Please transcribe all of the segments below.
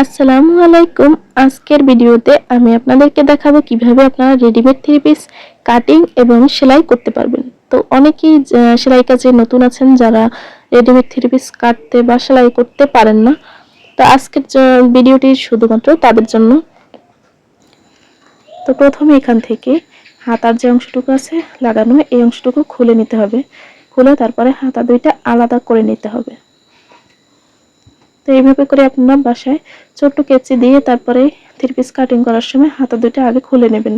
আসসালামু আলাইকুম। আজকের ভিডিওতে আমি আপনাদেরকে দেখাবো কীভাবে আপনারা রেডিমেড থ্রি পিস কাটিং এবং সেলাই করতে পারবেন। তো অনেকেই সেলাই কাজে নতুন আছেন যারা রেডিমেড থ্রি পিস কাটতে বা সেলাই করতে পারেন না। তো আজকের ভিডিওটি শুধুমাত্র তাদের জন্য। তো প্রথমে এখান থেকে হাতার যে অংশটুকু আছে লাগানো, এই অংশটুকু খুলে নিতে হবে। খুলে তারপরে হাতা দুইটা আলাদা করে নিতে হবে। তো এইভাবে করে আপনারা বাসায় ছোট্ট কেচি দিয়ে তারপরে থ্রি পিস কাটিং করার সময় হাতা দুটো আগে খুলে নেবেন।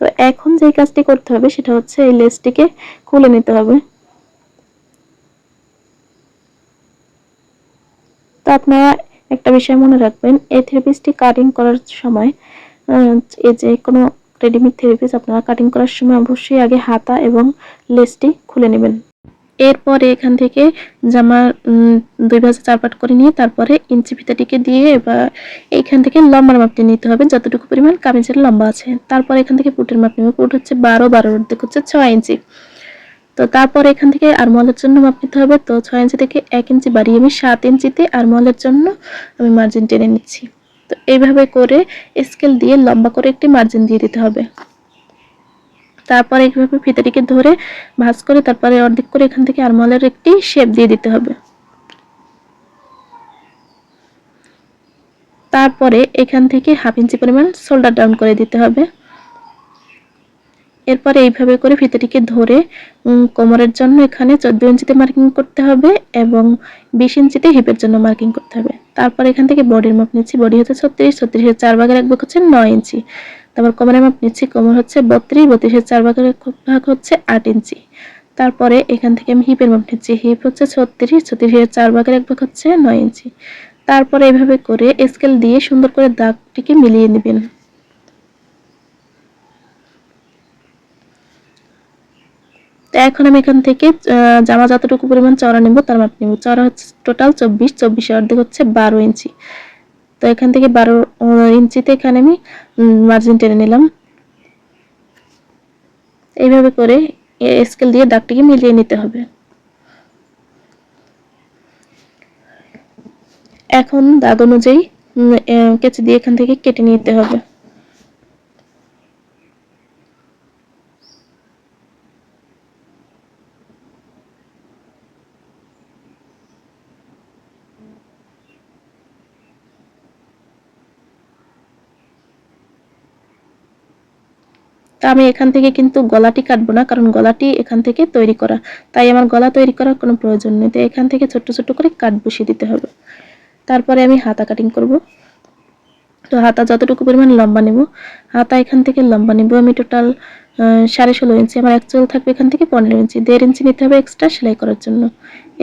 তো এখন যে কাজটি করতে হবে সেটা হচ্ছে এই লেসটিকে খুলে নিতে হবে। তো আপনারা একটা বিষয় মনে রাখবেন, এই থ্রি পিসটি কাটিং করার সময় এই যে কোনো রেডিমেড থ্রি পিস আপনারা কাটিং করার সময় অবশ্যই আগে হাতা এবং লেসটি খুলে নেবেন। এরপরে এখান থেকে জামার দুই ভাজে চার পাট করে নিয়ে তারপরে ইঞ্চি ফিতাটিকে দিয়ে বা এইখান থেকে লম্বার মাপটি নিতে হবে, যতটুকু পরিমাণ কামিজের লম্বা আছে। তারপর এখান থেকে পুটের মাপ নেবে পুট হচ্ছে বারো বারোর অর্ধেক হচ্ছে ছয় ইঞ্চি। তো তারপর এখান থেকে আরমহলের জন্য মাপ নিতে হবে, তো ছয় ইঞ্চি থেকে এক ইঞ্চি বাড়িয়ে আমি সাত ইঞ্চিতে আরমহলের জন্য আমি মার্জিন টেনে নিচ্ছি। তো এইভাবে করে স্কেল দিয়ে লম্বা করে একটি মার্জিন দিয়ে দিতে হবে। তারপরে এইভাবে ফিতাটিকে ধরে ভাঁজ করে তারপরে অর্ধেক করে এখান থেকে আরমহলের একটি শেপ দিয়ে দিতে হবে। তারপরে এখান থেকে হাফ ইঞ্চি পরিমাণ শোল্ডার ডাউন করে দিতে হবে। এরপরে এইভাবে করে ফিতাটিকে ধরে কোমরের জন্য এখানে চোদ্দ ইঞ্চিতে মার্কিং করতে হবে এবং বিশ ইঞ্চিতে হিপের জন্য মার্কিং করতে হবে। তারপর এখান থেকে বডির মাপ নিচ্ছি। বডি হচ্ছে ছত্রিশ ছত্রিশের চার ভাগের এক ভাগ হচ্ছে নয় ইঞ্চি। তারপর কোমরের মাপ নিচ্ছি কোমর হচ্ছে বত্রিশ বত্রিশের চার ভাগের এক ভাগ হচ্ছে আট ইঞ্চি। তারপরে এখান থেকে আমি হিপের মাপ নিচ্ছি। হিপ হচ্ছে ছত্রিশ ছত্রিশের চার ভাগের এক ভাগ হচ্ছে নয় ইঞ্চি। তারপরে এভাবে করে স্কেল দিয়ে সুন্দর করে দাগটিকে মিলিয়ে নেবেন। তো এখন আমি এখান থেকে জামা যতটুকু পরিমাণ চড়া নেব তার মাপ নেব। চড়া হচ্ছে টোটাল চব্বিশ চব্বিশের অর্ধেক হচ্ছে বারো ইঞ্চি। তো এখান থেকে বারো ইঞ্চিতে এখানে আমি মার্জিন টেনে নিলাম। এইভাবে করে স্কেল দিয়ে দাগটিকে মিলিয়ে নিতে হবে। এখন দাগ অনুযায়ী কেচি দিয়ে এখান থেকে কেটে নিতে হবে। আমি এখান থেকে কিন্তু গলাটি কাটবো না, কারণ গলাটি এখান থেকে তৈরি করা। তাই আমার গলা তৈরি করার কোনো প্রয়োজন নেই। তো এখান থেকে ছোট্ট ছোট্ট করে কাট বসিয়ে দিতে হবে। তারপরে আমি হাতা কাটিং করব। তো হাতা যতটুকু পরিমাণ লম্বা নেব, হাতা এখান থেকে লম্বা নেব। আমি টোটাল সাড়ে ষোলো ইঞ্চি। আমার অ্যাকচুয়াল থাকবে এখান থেকে পনেরো ইঞ্চি। দেড় ইঞ্চি নিতে হবে এক্সট্রা সেলাই করার জন্য।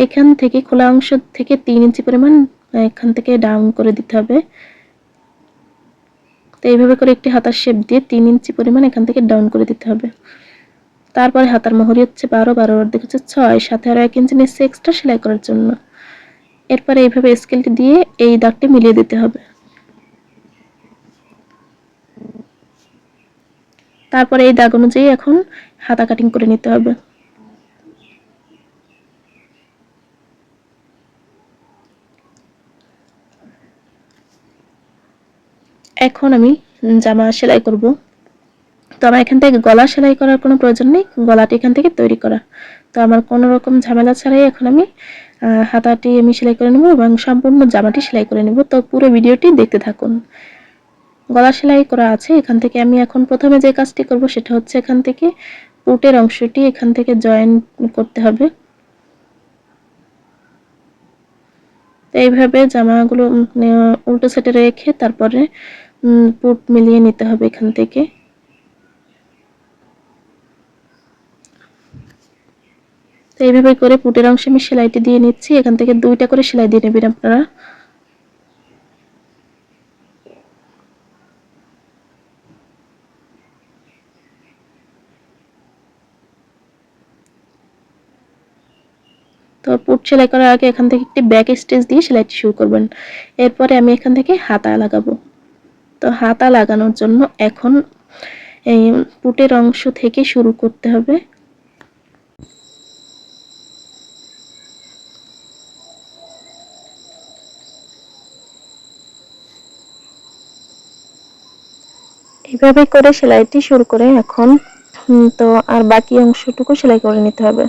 এখান থেকে খোলা অংশ থেকে তিন ইঞ্চি পরিমাণ এখান থেকে ডাউন করে দিতে হবে। তো এইভাবে করে একটি হাতার শেপ দিয়ে তিন ইঞ্চি পরিমাণ এখান থেকে ডাউন করে দিতে হবে। তারপরে হাতার মহরি হচ্ছে বারো বারো অর্ধেক হচ্ছে ছয়, সাথে আরও এক ইঞ্চি নিচ্ছে এক্সট্রা সেলাই করার জন্য। এরপরে এইভাবে স্কেলটি দিয়ে এই দাগটি মিলিয়ে দিতে হবে। তারপরে এই দাগ অনুযায়ী এখন হাতা কাটিং করে নিতে হবে। এখন আমি জামা সেলাই করব। তো আমার এখান থেকে গলা সেলাই করার কোনো প্রয়োজন নেই, গলাটি এখান থেকে তৈরি করা। তো আমার কোনো রকম ঝামেলা ছাড়াই এখন আমি হাতাটি আমি সেলাই করে নেব এবং সম্পূর্ণ জামাটি সেলাই করে নেব। তো পুরো ভিডিওটি দেখতে থাকুন। গলা সেলাই করা আছে, এখান থেকে আমি এখন প্রথমে যে কাজটি করব সেটা হচ্ছে এখান থেকে পুটের অংশটি এখান থেকে জয়েন করতে হবে। তো এইভাবে জামাগুলো উল্টো সাইডে রেখে তারপরে পুট মিলিয়ে নিতে হবে এখান থেকে। তো এইভাবে করে পুটের অংশে আমি সেলাইটি দিয়ে নিচ্ছি। এখান থেকে দুইটা করে সেলাই দিয়ে নেবেন আপনারা। তো পুট সেলাই করার আগে এখান থেকে একটি ব্যাক স্টিচ দিয়ে সেলাইটি শুরু করবেন। এরপরে আমি এখান থেকে হাতা লাগাবো। তো হাতা লাগানোর জন্য এখন এই পুটের অংশ থেকে শুরু করতে হবে। এভাবে করে সেলাইটি শুরু করে এখন তো আর বাকি অংশটুকু সেলাই করে নিতে হবে।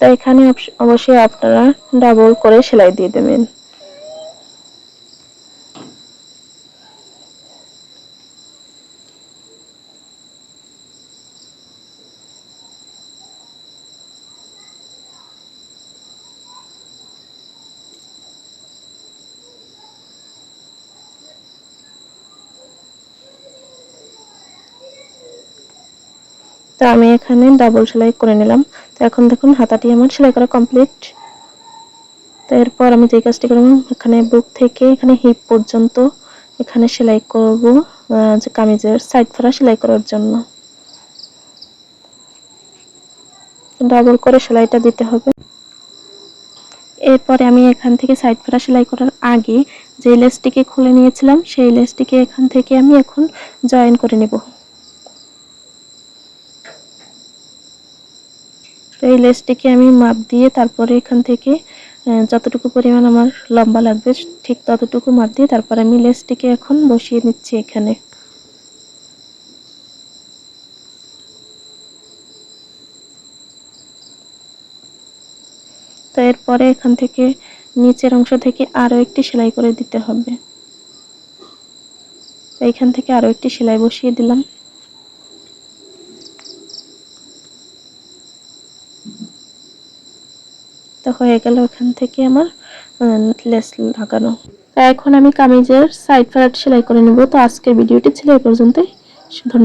তো এখানে অবশ্যই আপনারা ডাবল করে সেলাই দিয়ে দেবেন। তো আমি এখানে ডাবল সেলাই করে নিলাম। তো এখন দেখুন, হাতাটি আমার সেলাই করা কমপ্লিট তো এরপর আমি যে কাজটি করব, এখানে বুক থেকে এখানে হিপ পর্যন্ত এখানে সেলাই করব যে কামিজের সাইড ফোড়া সেলাই করার জন্য। ডাবল করে সেলাইটা দিতে হবে। এরপরে আমি এখান থেকে সাইড ফোড়া সেলাই করার আগে যে লেসটিকে খুলে নিয়েছিলাম, সেই লেসটিকে এখান থেকে আমি এখন জয়েন করে নেব। এই লেসটিকে আমি মাপ দিয়ে তারপরে এখান থেকে যতটুকু পরিমাণ আমার লম্বা লাগবে, ঠিক ততটুকু মাপ দিয়ে তারপর আমি লেসটিকে এখন বসিয়ে নিচ্ছি এখানে। তো এরপরে এখান থেকে নিচের অংশ থেকে আরও একটি সেলাই করে দিতে হবে। তো এখান থেকে আরও একটি সেলাই বসিয়ে দিলাম। তো হয়ে গেল ওখান থেকে আমার লেস লাগানো। এখন আমি কামিজের সাইড ফ্রাট সেলাই করে নেব। তো আজকের ভিডিওটি ছিল এই পর্যন্তই। ধন্যবাদ।